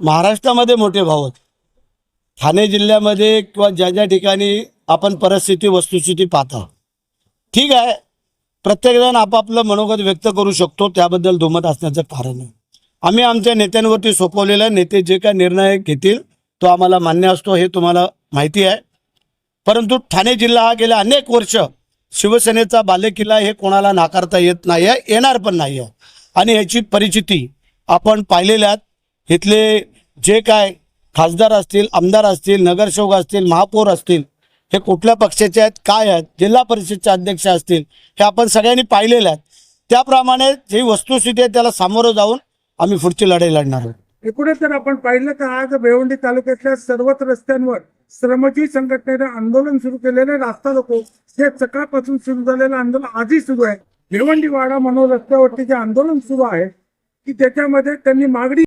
महाराष्ट्रामध्ये मोठे भाव आहेत ठाणे जिल्ह्यामध्ये किंवा ज्या ज्या ठिकाणी आपण परिस्थिती वस्तुस्थिती पाहता ठीक आहे. प्रत्येकजण आपापलं मनोगत व्यक्त करू शकतो. त्याबद्दल दुमत असण्याचं कारण आहे. आम्ही आमच्या नेत्यांवरती सोपवलेला नेते जे काय निर्णय घेतील तो आम्हाला मान्य असतो हे तुम्हाला माहिती आहे. परंतु ठाणे जिल्हा हा गेल्या अनेक वर्ष शिवसेनेचा बालेकिल्ला हे कोणाला नाकारता येत नाही आहे येणार पण नाही आहे आणि याची परिचिती आपण पाहिलेल्यात इथले जे काय खासदार असतील आमदार असतील नगरसेवक असतील महापौर असतील हे कुठल्या पक्षाचे आहेत काय आहेत जिल्हा परिषदचे अध्यक्ष असतील हे आपण सगळ्यांनी पाहिलेले आहेत. त्याप्रमाणे जी वस्तुस्थिती आहे त्याला सामोरं जाऊन आम्ही पुढची लढाई लढणार आहोत. एकूणच जर आपण पाहिलं तर आज भिवंडी तालुक्यातल्या सर्वच रस्त्यांवर श्रमजीवी संघटनेने आंदोलन सुरू केलेले रास्ता रोको. हे सकाळपासून सुरू झालेलं आंदोलन आजही सुरू आहे. भिवंडी वाडा म्हणून रस्त्यावरती जे आंदोलन सुरू आहे की त्याच्यामध्ये त्यांनी मागणी